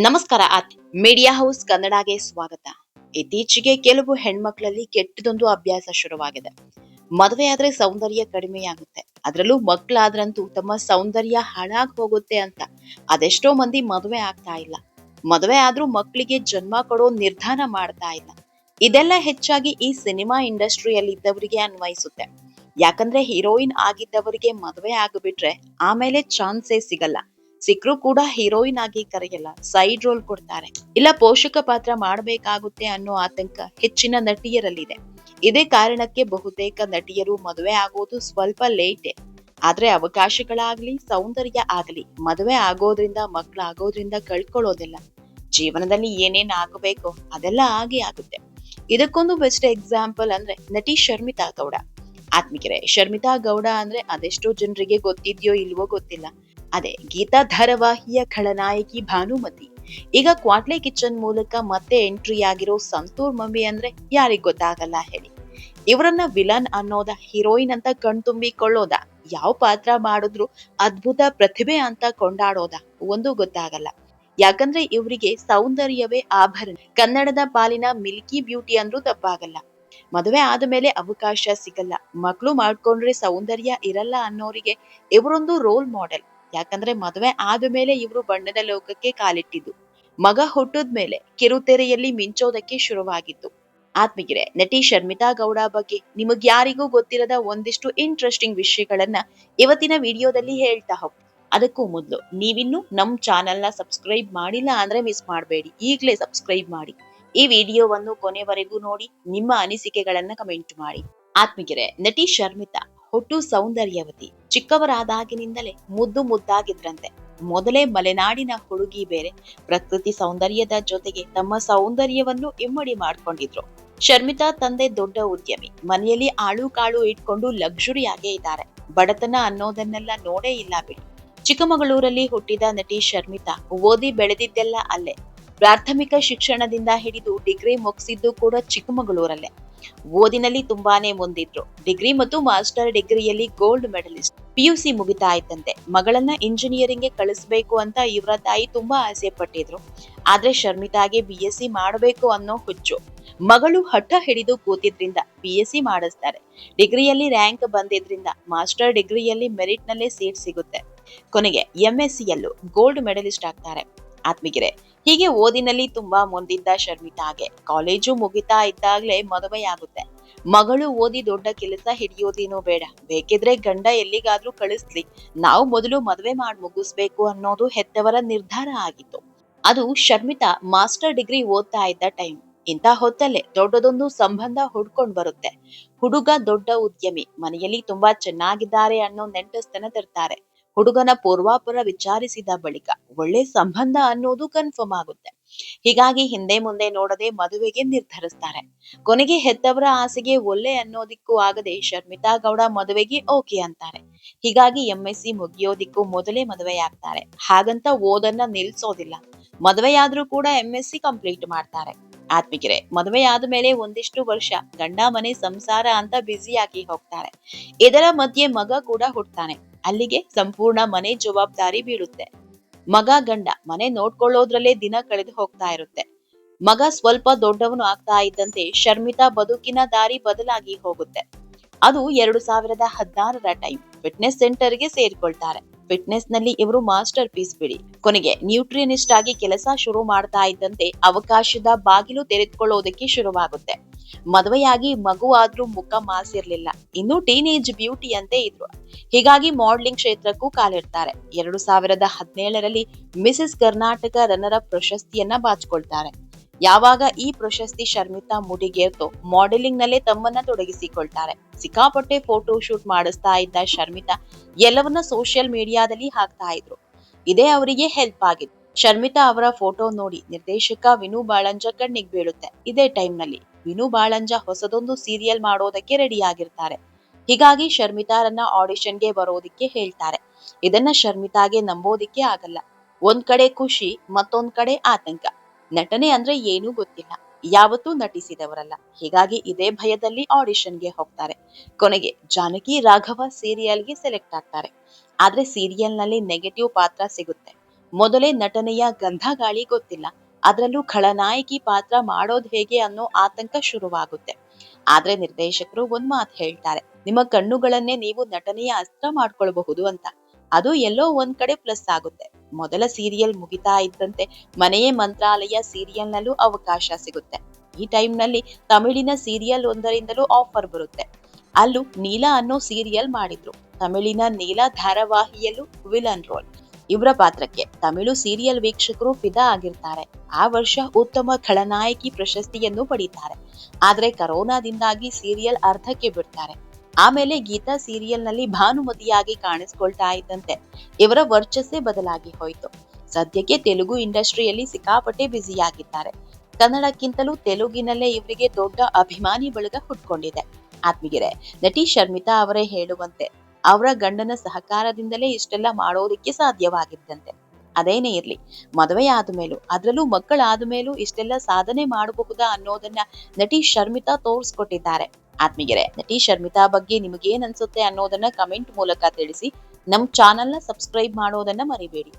ನಮಸ್ಕಾರ ಆತ್ media house ಕನ್ನಡಗೆ ಸ್ವಾಗತ. ಇತ್ತೀಚೆಗೆ ಕೆಲವು ಹೆಣ್ಮಕ್ಳಲ್ಲಿ ಕೆಟ್ಟದೊಂದು ಅಭ್ಯಾಸ ಶುರುವಾಗಿದೆ. ಮದುವೆ ಆದ್ರೆ ಸೌಂದರ್ಯ ಕಡಿಮೆಯಾಗುತ್ತೆ. ಅದರಲ್ಲೂ ಮಕ್ಕಳಾದ್ರಂತೂ ತಮ್ಮ ಸೌಂದರ್ಯ ಹಾಳಾಗ್ ಹೋಗುತ್ತೆ ಅಂತ ಅದೆಷ್ಟೋ ಮಂದಿ ಮದುವೆ ಆಗ್ತಾ ಇಲ್ಲ. ಮದುವೆ ಆದ್ರೂ ಮಕ್ಕಳಿಗೆ ಜನ್ಮ ಕೊಡೋ ನಿರ್ಧಾರ ಮಾಡ್ತಾ ಇಲ್ಲ. ಇದೆಲ್ಲ ಹೆಚ್ಚಾಗಿ ಈ ಸಿನಿಮಾ ಇಂಡಸ್ಟ್ರಿಯಲ್ಲಿ ಇದ್ದವರಿಗೆ ಅನ್ವಯಿಸುತ್ತೆ. ಯಾಕಂದ್ರೆ ಹೀರೋಯಿನ್ ಆಗಿದ್ದವರಿಗೆ ಮದುವೆ ಆಗಿಬಿಟ್ರೆ ಆಮೇಲೆ ಚಾನ್ಸೇ ಸಿಗಲ್ಲ. ಸಿಕ್ರು ಕೂಡ ಹೀರೋಯಿನ್ ಆಗಿ ಕರೆಯಲ್ಲ ಸೈಡ್ ರೋಲ್ ಕೊಡ್ತಾರೆ. ಇಲ್ಲ, ಪೋಷಕ ಪಾತ್ರ ಮಾಡಬೇಕಾಗುತ್ತೆ ಅನ್ನೋ ಆತಂಕ ಹೆಚ್ಚಿನ ನಟಿಯರಲ್ಲಿದೆ. ಇದೇ ಕಾರಣಕ್ಕೆ ಬಹುತೇಕ ನಟಿಯರು ಮದುವೆ ಆಗೋದು ಸ್ವಲ್ಪ ಲೇಟೆ ಆದ್ರೆ ಅವಕಾಶಗಳಾಗ್ಲಿ, ಸೌಂದರ್ಯ ಆಗ್ಲಿ, ಮದುವೆ ಆಗೋದ್ರಿಂದ ಮಕ್ಕಳಾಗೋದ್ರಿಂದ ಕಳ್ಕೊಳ್ಳೋದಿಲ್ಲ. ಜೀವನದಲ್ಲಿ ಏನೇನ್ ಆಗಬೇಕು, ಅದೆಲ್ಲ ಆಗಿ ಆಗುತ್ತೆ. ಇದಕ್ಕೊಂದು ಬೆಸ್ಟ್ ಎಕ್ಸಾಂಪಲ್ ಅಂದ್ರೆ ನಟಿ ಶರ್ಮಿತಾ ಗೌಡ. ಆತ್ಮಿಕರೆ, ಶರ್ಮಿತಾ ಗೌಡ ಅಂದ್ರೆ ಅದೆಷ್ಟೋ ಜನರಿಗೆ ಗೊತ್ತಿದ್ಯೋ ಇಲ್ವೋ ಗೊತ್ತಿಲ್ಲ. ಅದೇ ಗೀತಾ ಧಾರಾವಾಹಿಯ ಖಳನಾಯಕಿ ಭಾನುಮತಿ. ಈಗ ಕ್ವಾಟ್ಲೆ ಕಿಚನ್ ಮೂಲಕ ಮತ್ತೆ ಎಂಟ್ರಿ ಆಗಿರೋ ಸಂತೂರ್ ಮಮ್ಮಿ ಅಂದ್ರೆ ಯಾರಿಗ್ ಗೊತ್ತಾಗಲ್ಲ ಹೇಳಿ. ಇವರನ್ನ ವಿಲನ್ ಅನ್ನೋದ ಹೀರೋಯಿನ್ ಅಂತ ಕಣ್ತುಂಬಿಕೊಳ್ಳೋದ ಯಾವ ಪಾತ್ರ ಮಾಡಿದ್ರು ಅದ್ಭುತ ಪ್ರತಿಭೆ ಅಂತ ಕೊಂಡಾಡೋದ? ಒಂದು ಗೊತ್ತಾಗಲ್ಲ. ಯಾಕಂದ್ರೆ ಇವರಿಗೆ ಸೌಂದರ್ಯವೇ ಆಭರಣ. ಕನ್ನಡದ ಪಾಲಿನ ಮಿಲ್ಕಿ ಬ್ಯೂಟಿ ಅಂದ್ರೂ ತಪ್ಪಾಗಲ್ಲ. ಮದುವೆ ಆದ್ಮೇಲೆ ಅವಕಾಶ ಸಿಗಲ್ಲ. ಮಕ್ಕಳು ಮಾಡ್ಕೊಂಡ್ರೆ ಸೌಂದರ್ಯ ಇರಲ್ಲ ಅನ್ನೋರಿಗೆ ಇವರೊಂದು ರೋಲ್ ಮಾಡೆಲ್ ಯಾಕಂದ್ರೆ ಮದುವೆ ಆದ್ಮೇಲೆ ಇವರು ಬಣ್ಣದ ಲೋಕಕ್ಕೆ ಕಾಲಿಟ್ಟಿದ್ದು. ಮಗ ಹುಟ್ಟಿದ್ಮೇಲೆ ಕಿರುತೆರೆಯಲ್ಲಿ ಮಿಂಚೋದಕ್ಕೆ ಶುರುವಾಗಿತ್ತು. ಆತ್ಮಗಿರೆ ನಟಿ ಶರ್ಮಿತಾ ಗೌಡ ಬಗ್ಗೆ ನಿಮಗ್ ಯಾರಿಗೂ ಗೊತ್ತಿರದ ಒಂದಿಷ್ಟು ಇಂಟ್ರೆಸ್ಟಿಂಗ್ ವಿಷಯಗಳನ್ನ ಇವತ್ತಿನ ವಿಡಿಯೋದಲ್ಲಿ ಹೇಳ್ತಾ ಹೋಗ್. ಅದಕ್ಕೂ ಮೊದಲು ನೀವಿನ್ನು ನಮ್ ಚಾನೆಲ್ನ ಸಬ್ಸ್ಕ್ರೈಬ್ ಮಾಡಿಲ್ಲ ಅಂದ್ರೆ ಮಿಸ್ ಮಾಡಬೇಡಿ. ಈಗಲೇ ಸಬ್ಸ್ಕ್ರೈಬ್ ಮಾಡಿ. ಈ ವಿಡಿಯೋವನ್ನು ಕೊನೆವರೆಗೂ ನೋಡಿ, ನಿಮ್ಮ ಅನಿಸಿಕೆಗಳನ್ನ ಕಮೆಂಟ್ ಮಾಡಿ. ಆತ್ಮಗಿರೆ ನಟಿ ಶರ್ಮಿತಾ ಹುಟ್ಟು ಸೌಂದರ್ಯವತಿ. ಚಿಕ್ಕವರಾದಾಗಿನಿಂದಲೇ ಮುದ್ದು ಮುದ್ದಾಗಿದ್ರಂತೆ. ಮೊದಲೇ ಮಲೆನಾಡಿನ ಹುಡುಗಿ ಬೇರೆ. ಪ್ರಕೃತಿ ಸೌಂದರ್ಯದ ಜೊತೆಗೆ ತಮ್ಮ ಸೌಂದರ್ಯವನ್ನು ಇಮ್ಮಡಿ ಮಾಡ್ಕೊಂಡಿದ್ರು. ಶರ್ಮಿತಾ ತಂದೆ ದೊಡ್ಡ ಉದ್ಯಮಿ. ಮನೆಯಲ್ಲಿ ಆಳು ಕಾಳು ಇಟ್ಕೊಂಡು ಲಕ್ಸುರಿಯಾಗೇ ಇದ್ದಾರೆ. ಬಡತನ ಅನ್ನೋದನ್ನೆಲ್ಲ ನೋಡೇ ಇಲ್ಲ ಬಿಡಿ. ಚಿಕ್ಕಮಗಳೂರಲ್ಲಿ ಹುಟ್ಟಿದ ನಟಿ ಶರ್ಮಿತಾ ಓದಿ ಬೆಳೆದಿದ್ದೆಲ್ಲ ಅಲ್ಲೇ. ಪ್ರಾಥಮಿಕ ಶಿಕ್ಷಣದಿಂದ ಹಿಡಿದು ಡಿಗ್ರಿ ಮುಗಿಸಿದ್ದು ಕೂಡ ಚಿಕ್ಕಮಗಳೂರಲ್ಲೇ. ಓದಿನಲ್ಲಿ ತುಂಬಾನೇ ಮುಂದಿದ್ರು. ಡಿಗ್ರಿ ಮತ್ತು ಮಾಸ್ಟರ್ ಡಿಗ್ರಿಯಲ್ಲಿ ಗೋಲ್ಡ್ ಮೆಡಲಿಸ್ಟ್. ಪಿಯುಸಿ ಮುಗಿತಾ ಇದ್ದಂತೆ ಮಗಳನ್ನ ಇಂಜಿನಿಯರಿಂಗ್ಗೆ ಕಳಿಸ್ಬೇಕು ಅಂತ ಇವರ ತಾಯಿ ತುಂಬಾ ಆಸೆ ಪಟ್ಟಿದ್ರು ಆದ್ರೆ ಶರ್ಮಿತಾಗೆ ಬಿ ಸಿ ಮಾಡಬೇಕು ಅನ್ನೋ ಹುಚ್ಚು. ಮಗಳು ಹಠ ಹಿಡಿದು ಕೂತಿದ್ರಿಂದ ಬಿ ಎಸ್ ಸಿ ಮಾಡಿಸ್ತಾರೆ. ಡಿಗ್ರಿಯಲ್ಲಿ ರ್ಯಾಂಕ್ ಬಂದಿದ್ರಿಂದ ಮಾಸ್ಟರ್ ಡಿಗ್ರಿಯಲ್ಲಿ ಮೆರಿಟ್ ನಲ್ಲೇ ಸೀಟ್ ಸಿಗುತ್ತೆ. ಕೊನೆಗೆ ಎಂ ಎಸ್ ಸಿಯಲ್ಲೂ ಗೋಲ್ಡ್ ಮೆಡಲಿಸ್ಟ್ ಆಗ್ತಾರೆ. ಆತ್ಮಿಗೆರೆ ಹೀಗೆ ಓದಿನಲ್ಲಿ ತುಂಬಾ ಮುಂದಿದ್ದ ಶರ್ಮಿತಾಗೆ ಕಾಲೇಜು ಮುಗಿತಾ ಇದ್ದಾಗ್ಲೇ ಮದುವೆಯಾಗುತ್ತೆ. ಮಗಳು ಓದಿ ದೊಡ್ಡ ಕೆಲಸ ಹಿಡಿಯೋದೇನೋ ಬೇಡ. ಬೇಕಿದ್ರೆ ಗಂಡ ಎಲ್ಲಿಗಾದ್ರೂ ಕಳಿಸ್ಲಿ. ನಾವು ಮೊದಲು ಮದುವೆ ಮಾಡಿ ಮುಗಿಸ್ಬೇಕು ಅನ್ನೋದು ಹೆತ್ತವರ ನಿರ್ಧಾರ ಆಗಿತ್ತು. ಅದು ಶರ್ಮಿತಾ ಮಾಸ್ಟರ್ ಡಿಗ್ರಿ ಓದ್ತಾ ಇದ್ದ ಟೈಮ್. ಇಂಥ ಹೊತ್ತಲ್ಲೇ ದೊಡ್ಡದೊಂದು ಸಂಬಂಧ ಹುಡ್ಕೊಂಡ್ ಬರುತ್ತೆ. ಹುಡುಗ ದೊಡ್ಡ ಉದ್ಯಮಿ, ಮನೆಯಲ್ಲಿ ತುಂಬಾ ಚೆನ್ನಾಗಿದ್ದಾರೆ ಅನ್ನೋ ನೆಂಟಸ್ತನ ತರ್ತಾರೆ. ಹುಡುಗನ ಪೂರ್ವಾಪರ ವಿಚಾರಿಸಿದ ಬಳಿಕ ಒಳ್ಳೆ ಸಂಬಂಧ ಅನ್ನೋದು ಕನ್ಫರ್ಮ್ ಆಗುತ್ತೆ. ಹೀಗಾಗಿ ಹಿಂದೆ ಮುಂದೆ ನೋಡದೆ ಮದುವೆಗೆ ನಿರ್ಧರಿಸ್ತಾರೆ. ಕೊನೆಗೆ ಹೆತ್ತವರ ಆಸೆಗೆ ಒಳ್ಳೆ ಅನ್ನೋದಿಕ್ಕೂ ಆಗದೆ ಶರ್ಮಿತಾ ಗೌಡ ಮದುವೆಗೆ ಓಕೆ ಅಂತಾರೆ. ಹೀಗಾಗಿ ಎಂಎಸ್ಸಿ ಮುಗಿಯೋದಿಕ್ಕೂ ಮೊದಲೇ ಮದುವೆಯಾಗ್ತಾರೆ. ಹಾಗಂತ ಓದನ್ನ ನಿಲ್ಸೋದಿಲ್ಲ. ಮದುವೆಯಾದ್ರೂ ಕೂಡ ಎಂಎಸ್ಸಿ ಕಂಪ್ಲೀಟ್ ಮಾಡ್ತಾರೆ. ಆತ್ಮಿಕರೆ ಮದುವೆ ಆದ್ಮೇಲೆ ಒಂದಿಷ್ಟು ವರ್ಷ ಗಂಡ ಮನೆ ಸಂಸಾರ ಅಂತ ಬ್ಯುಸಿಯಾಗಿ ಹೋಗ್ತಾರೆ. ಇದರ ಮಧ್ಯೆ ಮಗ ಕೂಡ ಹುಡ್ತಾನೆ ಅಲ್ಲಿಗೆ ಸಂಪೂರ್ಣ ಮನೆ ಜವಾಬ್ದಾರಿ ಬೀಳುತ್ತೆ. ಮಗ ಗಂಡ ಮನೆ ನೋಡ್ಕೊಳ್ಳೋದ್ರಲ್ಲೇ ದಿನ ಕಳೆದು ಹೋಗ್ತಾ ಇರುತ್ತೆ. ಮಗ ಸ್ವಲ್ಪ ದೊಡ್ಡವನು ಆಗ್ತಾ ಇದ್ದಂತೆ ಶರ್ಮಿತಾ ಬದುಕಿನ ದಾರಿ ಬದಲಾಗಿ ಹೋಗುತ್ತೆ. ಅದು ಎರಡು ಸಾವಿರದ ಹದಿನಾರರ ಟೈಮ್, ಫಿಟ್ನೆಸ್ ಸೆಂಟರ್ಗೆ ಸೇರ್ಕೊಳ್ತಾರೆ. ಫಿಟ್ನೆಸ್ನಲ್ಲಿ ಇವರು ಮಾಸ್ಟರ್ ಪೀಸ್ ಬಿಡಿ. ಕೊನೆಗೆ ನ್ಯೂಟ್ರಿಯನಿಸ್ಟ್ ಆಗಿ ಕೆಲಸ ಶುರು ಮಾಡ್ತಾ ಇದ್ದಂತೆ ಅವಕಾಶದ ಬಾಗಿಲು ತೆರೆದುಕೊಳ್ಳೋದಕ್ಕೆ ಶುರುವಾಗುತ್ತೆ. ಮದುವೆಯಾಗಿ ಮಗು ಆದ್ರೂ ಮುಖ ಮಾಸಿರ್ಲಿಲ್ಲ. ಇನ್ನು ಟೀನೇಜ್ ಬ್ಯೂಟಿ ಅಂತೆ ಇದ್ರು. ಹೀಗಾಗಿ ಮಾಡ್ಲಿಂಗ್ ಕ್ಷೇತ್ರಕ್ಕೂ ಕಾಲಿಡ್ತಾರೆ. ಎರಡು ಸಾವಿರದ ಹದಿನೇಳರಲ್ಲಿ ಮಿಸಸ್ ಕರ್ನಾಟಕ ರನ್ನರ ಪ್ರಶಸ್ತಿಯನ್ನ ಬಾಚ್ಕೊಳ್ತಾರೆ. ಯಾವಾಗ ಈ ಪ್ರಶಸ್ತಿ ಶರ್ಮಿತಾ ಮುಡಿಗೇರ್ತೋ ಮಾಡೆಲಿಂಗ್ ನಲ್ಲೇ ತಮ್ಮನ್ನ ತೊಡಗಿಸಿಕೊಳ್ತಾರೆ. ಸಿಕ್ಕಾಪಟ್ಟೆ ಫೋಟೋ ಶೂಟ್ ಮಾಡಿಸ್ತಾ ಇದ್ದ ಶರ್ಮಿತಾ ಎಲ್ಲವನ್ನ ಸೋಷಿಯಲ್ ಮೀಡಿಯಾದಲ್ಲಿ ಹಾಕ್ತಾ ಇದ್ರು. ಇದೇ ಅವರಿಗೆ ಹೆಲ್ಪ್ ಆಗಿತ್ತು. ಶರ್ಮಿತಾ ಅವರ ಫೋಟೋ ನೋಡಿ ನಿರ್ದೇಶಕ ವಿನು ಬಾಳಂಜ ಕಣ್ಣಿಗೆ ಬೀಳುತ್ತೆ. ಇದೇ ಟೈಮ್ನಲ್ಲಿ ವಿನು ಬಾಳಂಜ ಹೊಸದೊಂದು ಸೀರಿಯಲ್ ಮಾಡೋದಕ್ಕೆ ರೆಡಿ ಆಗಿರ್ತಾರೆ ಹೀಗಾಗಿ ಶರ್ಮಿತಾರನ್ನ ಆಡಿಷನ್ಗೆ ಬರೋದಿಕ್ಕೆ ಹೇಳ್ತಾರೆ. ಇದನ್ನ ಶರ್ಮಿತಾಗೆ ನಂಬೋದಿಕ್ಕೆ ಆಗಲ್ಲ. ಒಂದ್ ಕಡೆ ಖುಷಿ, ಮತ್ತೊಂದ್ ಕಡೆ ಆತಂಕ. ನಟನೆ ಅಂದ್ರೆ ಏನೂ ಗೊತ್ತಿಲ್ಲ. ಯಾವತ್ತೂ ನಟಿಸಿದವರಲ್ಲ. ಹೀಗಾಗಿ ಇದೇ ಭಯದಲ್ಲಿ ಆಡಿಷನ್ಗೆ ಹೋಗ್ತಾರೆ. ಕೊನೆಗೆ ಜಾನಕಿ, ರಾಘವ ಸೀರಿಯಲ್ಗೆ ಸೆಲೆಕ್ಟ್ ಆಗ್ತಾರೆ. ಆದ್ರೆ ಸೀರಿಯಲ್ನಲ್ಲಿ ನೆಗೆಟಿವ್ ಪಾತ್ರ ಸಿಗುತ್ತೆ. ಮೊದಲೇ ನಟನೆಯ ಗಂಧ ಗಾಳಿ ಗೊತ್ತಿಲ್ಲ. ಅದರಲ್ಲೂ ಖಳನಾಯಕಿ ಪಾತ್ರ ಮಾಡೋದ್ ಹೇಗೆ ಅನ್ನೋ ಆತಂಕ ಶುರುವಾಗುತ್ತೆ. ಆದ್ರೆ ನಿರ್ದೇಶಕರು ಒಂದ್ ಮಾತು ಹೇಳ್ತಾರೆ. ನಿಮ್ಮ ಕಣ್ಣುಗಳನ್ನೇ ನೀವು ನಟನೆಯ ಅಸ್ತ್ರ ಮಾಡ್ಕೊಳ್ಬಹುದು ಅಂತ. ಅದು ಎಲ್ಲೋ ಒಂದ್ ಕಡೆ ಪ್ಲಸ್ ಆಗುತ್ತೆ. ಮೊದಲ ಸೀರಿಯಲ್ ಮುಗಿತಾ ಇದ್ದಂತೆ ಮನೆಯೇ ಮಂತ್ರಾಲಯ ಸೀರಿಯಲ್ ನಲ್ಲೂ ಅವಕಾಶ ಸಿಗುತ್ತೆ. ಈ ಟೈಮ್ನಲ್ಲಿ ತಮಿಳಿನ ಸೀರಿಯಲ್ ಒಂದರಿಂದಲೂ ಆಫರ್ ಬರುತ್ತೆ. ಅಲ್ಲೂ ನೀಲಾ ಅನ್ನೋ ಸೀರಿಯಲ್ ಮಾಡಿದ್ರು. ತಮಿಳಿನ ನೀಲಾ ಧಾರಾವಾಹಿಯಲ್ಲೂ ವಿಲನ್ ರೋಲ್. ಇವರ ಪಾತ್ರಕ್ಕೆ ತಮಿಳು ಸೀರಿಯಲ್ ವೀಕ್ಷಕರು ಫಿದಾ ಆಗಿರ್ತಾರೆ. ಆ ವರ್ಷ ಉತ್ತಮ ಖಳನಾಯಕಿ ಪ್ರಶಸ್ತಿಯನ್ನು ಪಡೀತಾರೆ. ಆದ್ರೆ ಕರೋನಾದಿಂದಾಗಿ ಸೀರಿಯಲ್ ಅರ್ಧಕ್ಕೆ ಬಿಡ್ತಾರೆ. ಆಮೇಲೆ ಗೀತಾ ಸೀರಿಯಲ್ನಲ್ಲಿ ಭಾನುಮತಿಯಾಗಿ ಕಾಣಿಸ್ಕೊಳ್ತಾ ಇದ್ದಂತೆ ಇವರ ವರ್ಚಸ್ಸೇ ಬದಲಾಗಿ ಹೋಯಿತು. ಸದ್ಯಕ್ಕೆ ತೆಲುಗು ಇಂಡಸ್ಟ್ರಿಯಲ್ಲಿ ಸಿಕ್ಕಾಪಟ್ಟೆ ಬ್ಯುಸಿಯಾಗಿದ್ದಾರೆ. ಕನ್ನಡಕ್ಕಿಂತಲೂ ತೆಲುಗಿನಲ್ಲೇ ಇವರಿಗೆ ದೊಡ್ಡ ಅಭಿಮಾನಿ ಬಳಗ ಹುಟ್ಕೊಂಡಿದೆ. ಆತ್ಮೀಗೆರೆ ನಟಿ ಶರ್ಮಿತಾ ಅವರೇ ಹೇಳುವಂತೆ, ಅವರ ಗಂಡನ ಸಹಕಾರದಿಂದಲೇ ಇಷ್ಟೆಲ್ಲ ಮಾಡೋದಕ್ಕೆ ಸಾಧ್ಯವಾಗಿದ್ದಂತೆ. ಅದೇನೇ ಇರ್ಲಿ. ಮದುವೆ ಆದ್ಮೇಲೂ, ಅದ್ರಲ್ಲೂ ಮಕ್ಕಳಾದ ಮೇಲೂ ಇಷ್ಟೆಲ್ಲ ಸಾಧನೆ ಮಾಡಬಹುದಾ ಅನ್ನೋದನ್ನ ನಟಿ ಶರ್ಮಿತಾ ತೋರಿಸ್ಕೊಟ್ಟಿದ್ದಾರೆ. ಆತ್ಮೀಯರೇ, ನಟಿ ಶರ್ಮಿತಾ ಬಗ್ಗೆ ನಿಮಗೇನ್ ಅನ್ಸುತ್ತೆ ಅನ್ನೋದನ್ನ ಕಮೆಂಟ್ ಮೂಲಕ ತಿಳಿಸಿ, ನಮ್ ಚಾನೆಲ್ನ ಸಬ್ಸ್ಕ್ರೈಬ್ ಮಾಡೋದನ್ನ ಮರಿಬೇಡಿ.